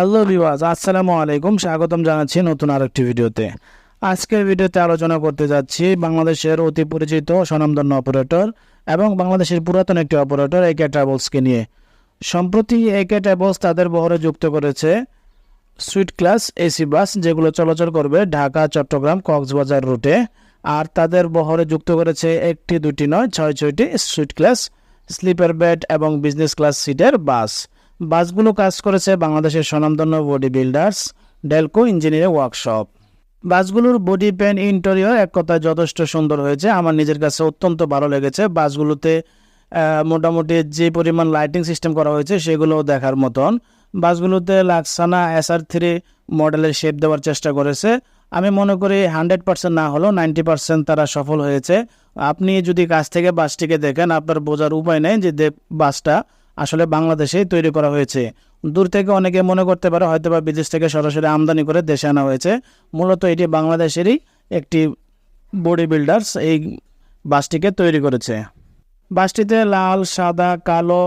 Hello বিওয়াজ আসসালামু আলাইকুম স্বাগতম জানাচ্ছি নতুন আরেকটি ভিডিওতে। আজকের ভিডিওতে আলোচনা করতে যাচ্ছি বাংলাদেশের অতি পরিচিত স্বনামধন্য অপারেটর এবং বাংলাদেশের পুরাতন একটি অপারেটর একে ট্রাভেলসকে নিয়ে। সম্প্রতি একে ট্রাভেলস তাদের বহরে যুক্ত করেছে সুইট ক্লাস এসি বাস যেগুলো চলাচল করবে ঢাকা, চট্টগ্রাম, কক্সবাজার রুটে। আর তাদের বহরে যুক্ত করেছে একটি, দুটি, নয়, ছয়, ছয়টি সুইট ক্লাস স্লিপার বেড এবং বিজনেস ক্লাস সিটের বাস বাসগুলো কাজ করেছে বাংলাদেশের স্বনামধন্য body builders, Delco engineering workshop. বাসগুলোর body প্যান ইন্টেরিয়র এক কথায় যথেষ্ট সুন্দর হয়েছে। আমার নিজের কাছে অত্যন্ত ভালো লেগেছে। বাসগুলোতে মোটামুটি যে পরিমাণ লাইটিং সিস্টেম করা হয়েছে সেগুলো দেখার মতন। বাসগুলোতে লাক্সানা এসআর থ্রি মডেলের শেপ দেওয়ার চেষ্টা করেছে। আমি মনে করি হান্ড্রেড পার্সেন্ট না হলেও নাইনটি পার্সেন্ট তারা সফল হয়েছে। আপনি যদি কাছ থেকে বাসটিকে দেখেন, আপনার বোঝার উপায় নেই যে বাসটা আসলে বাংলাদেশেই তৈরি করা হয়েছে। দূর থেকে অনেকে মনে করতে পারে হয়তো বা বিদেশ থেকে সরাসরি আমদানি করে দেশে আনা হয়েছে। মূলত এটি বাংলাদেশেরই একটি বডি বিল্ডার্স এই বাসটিকে তৈরি করেছে। বাসটিতে লাল, সাদা, কালো,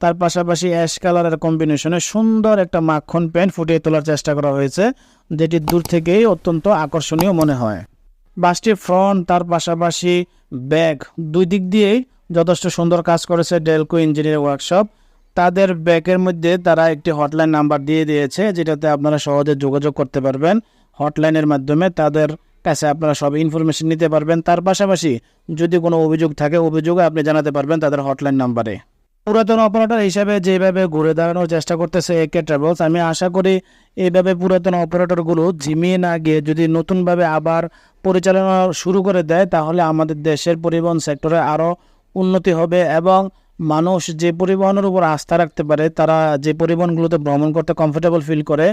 তার পাশাপাশি অ্যাশ কালারের কম্বিনেশনে সুন্দর একটা মাখন প্যান্ট ফুটিয়ে তোলার চেষ্টা করা হয়েছে, যেটি দূর থেকেই অত্যন্ত আকর্ষণীয় মনে হয়। বাসটির ফ্রন্ট, তার পাশাপাশি ব্যাগ দুই দিক দিয়েই যথেষ্ট সুন্দর কাজ করেছে ডেলকো ইঞ্জিনিয়ার ওয়ার্কশপ। তাদের ব্যাকের মধ্যে তারা একটি হটলাইন নাম্বার দিয়ে দিয়েছে, যেটাতে আপনারা সহজে যোগাযোগ করতে পারবেন। হটলাইনের মাধ্যমে তাদের কাছে আপনারা সব ইনফরমেশন নিতে পারবেন। তার পাশাপাশি যদি কোনো অভিযোগ থাকে অভিযোগও আপনি জানাতে পারবেন তাদের হটলাইন নাম্বারে। পুরাতন অপারেটর হিসাবে যেভাবে ঘুরে দাঁড়ানোর চেষ্টা করতেছে একে ট্রাভেলস, আমি আশা করি এইভাবে পুরাতন অপারেটরগুলো ঝিমিয়ে না গিয়ে যদি নতুনভাবে আবার পরিচালনা শুরু করে দেয়, তাহলে আমাদের দেশের পরিবহন সেক্টরে আরও উন্নতি হবে এবং মানুষ যে পরিবহনের উপর আস্থা রাখতে পারে, তারা যে পরিবহনগুলোতে ভ্রমণ করতে কমফোর্টেবল ফিল করে,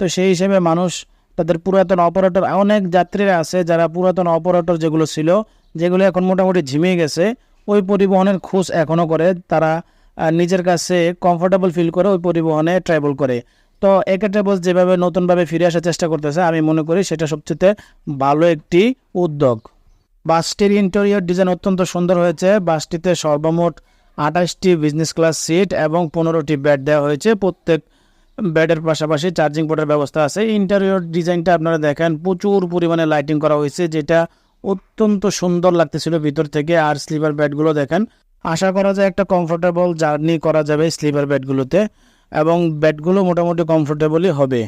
তো সেই হিসেবে মানুষ তাদের পুরাতন অপারেটর অনেক যাত্রীরা আছে যারা পুরাতন অপারেটর যেগুলো ছিল, যেগুলো এখন মোটামুটি ঝিমিয়ে গেছে, ওই পরিবহনের খোঁজ এখনও করে, তারা নিজের কাছে কমফোর্টেবল ফিল করে ওই পরিবহনে ট্রাভেল করে। তো একে ট্রাভেলস যেভাবে নতুনভাবে ফিরে আসার চেষ্টা করতেছে, আমি মনে করি সেটা সবচেয়ে ভালো একটি উদ্যোগ। বাসটির ইন্টেরিয়র ডিজাইন অত্যন্ত সুন্দর হয়েছে। বাসটিতে সর্বমোট আঠাশটি বিজনেস ক্লাস সিট এবং পনেরোটি বেড দেওয়া হয়েছে। প্রত্যেক বেডের পাশাপাশি চার্জিং পোর্টের ব্যবস্থা আছে। ইন্টেরিয়র ডিজাইনটা আপনারা দেখেন, প্রচুর পরিমাণে লাইটিং করা হয়েছে, যেটা অত্যন্ত সুন্দর লাগতেছিল ভিতর থেকে আর স্লিপার বেডগুলো দেখেন। আশা করা যায় একটা কমফোর্টেবল জার্নি করা যাবে স্লিপার বেডগুলোতে এবং বেডগুলো মোটামুটি কমফোর্টেবলই হবে।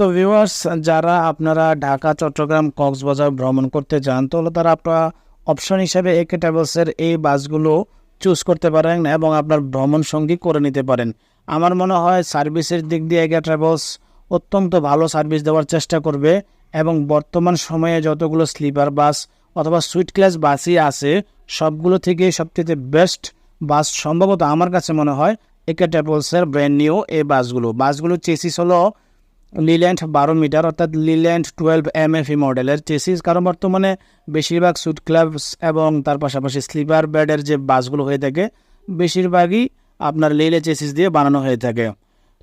তো ভিউয়ার্স যারা আপনারা ঢাকা, চট্টগ্রাম, কক্সবাজার ভ্রমণ করতে যান, তাহলে তারা আপনারা অপশন হিসেবে একে ট্রাভেলসের এই বাসগুলো চুজ করতে পারেন এবং আপনার ভ্রমণ সঙ্গী করে নিতে পারেন। আমার মনে হয় সার্ভিসের দিক দিয়ে একে ট্রাভেলস অত্যন্ত ভালো সার্ভিস দেওয়ার চেষ্টা করবে এবং বর্তমান সময়ে যতগুলো স্লিপার বাস অথবা সুইট ক্লাস বাসই আছে, সবগুলো থেকে সবথেকে বেস্ট বাস সম্ভবত আমার কাছে মনে হয় একে ট্রাভেলসের ব্র্যান্ড নিউ এই বাসগুলো। বাসগুলো চেসিস হলো লিল্যান্ড বারো মিটার অর্থাৎ লিল্যান্ড টুয়েলভ এম এফ মডেলের চেসিস কারণ বর্তমানে বেশিরভাগ সুট ক্লাবস এবং তার পাশাপাশি স্লিপার ব্যাডের যে বাসগুলো হয়ে থাকে, বেশিরভাগই আপনার লিলে চেসিস দিয়ে বানানো হয়ে থাকে।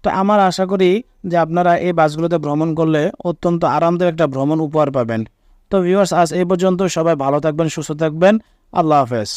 তো আমার আশা করি যে আপনারা এই বাসগুলোতে ভ্রমণ করলে অত্যন্ত আরামদায়ক একটা ভ্রমণ উপহার পাবেন। তো ভিউয়ার্স আজ এই পর্যন্ত সবাই ভালো থাকবেন, সুস্থ থাকবেন। আল্লাহ হাফেজ।